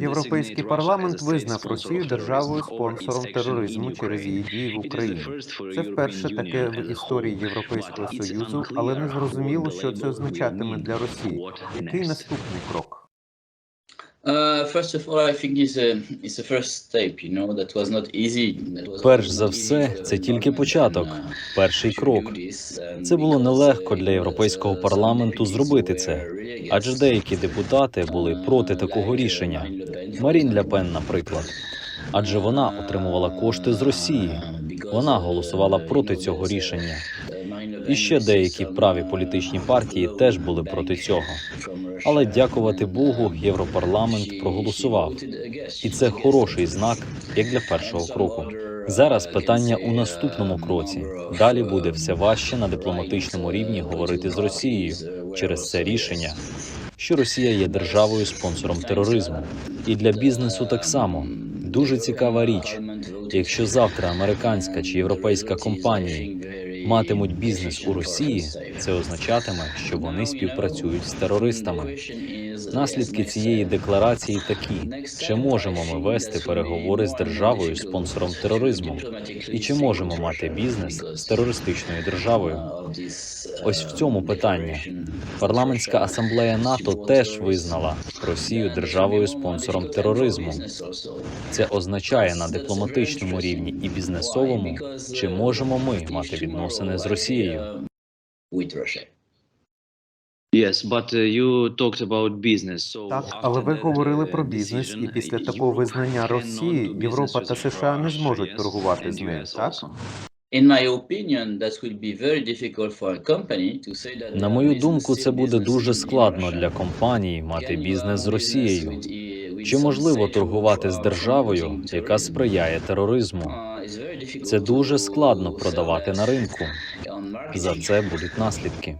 Європейський парламент визнав Росію державою спонсором тероризму через її дії в Україні. Це вперше таке в історії Європейського союзу, але не зрозуміло, що це означатиме для Росії. Який наступний крок? Uh, first of all, I think it's a it's a first step. You know that was not easy. That was Перш за все, це тільки початок, uh, перший крок. Це було нелегко uh, для європейського парламенту зробити це, адже деякі депутати були Uh, проти такого uh, рішення. Марін Ля. Пен, наприклад, адже вона отримувала кошти з Росії. Uh, Вона uh, голосувала проти цього uh, рішення. І ще деякі праві політичні партії теж були проти цього. Але дякувати Богу, Європарламент проголосував. І це хороший знак, як для першого кроку. Зараз питання у наступному кроці. Далі буде все важче на дипломатичному рівні говорити з Росією через це рішення, що Росія є державою спонсором тероризму. І для бізнесу так само. Дуже цікава річ. Якщо завтра американська чи європейська компанії матимуть бізнес у Росії, це означатиме, що вони співпрацюють з терористами. Наслідки цієї декларації такі: чи можемо ми вести переговори з державою спонсором тероризму, і чи можемо мати бізнес з терористичною державою? Ось в цьому питання. Парламентська асамблея НАТО теж визнала Росію державою спонсором тероризму. Це означає на дипломатичному рівні і бізнесовому, чи можемо ми мати відносини з Росією. Yes, but uh, you talked about business. So Так, але ви говорили uh, про бізнес, і після uh, такого визнання Росії Європа та США не зможуть торгувати з нею, US так? In my opinion, that will be very difficult for a company to say that На мою думку, це буде дуже складно для компанії мати бізнес з Росією. Чи можливо торгувати з державою, яка сприяє тероризму? Uh, Це дуже складно продавати на ринку. За це будуть наслідки.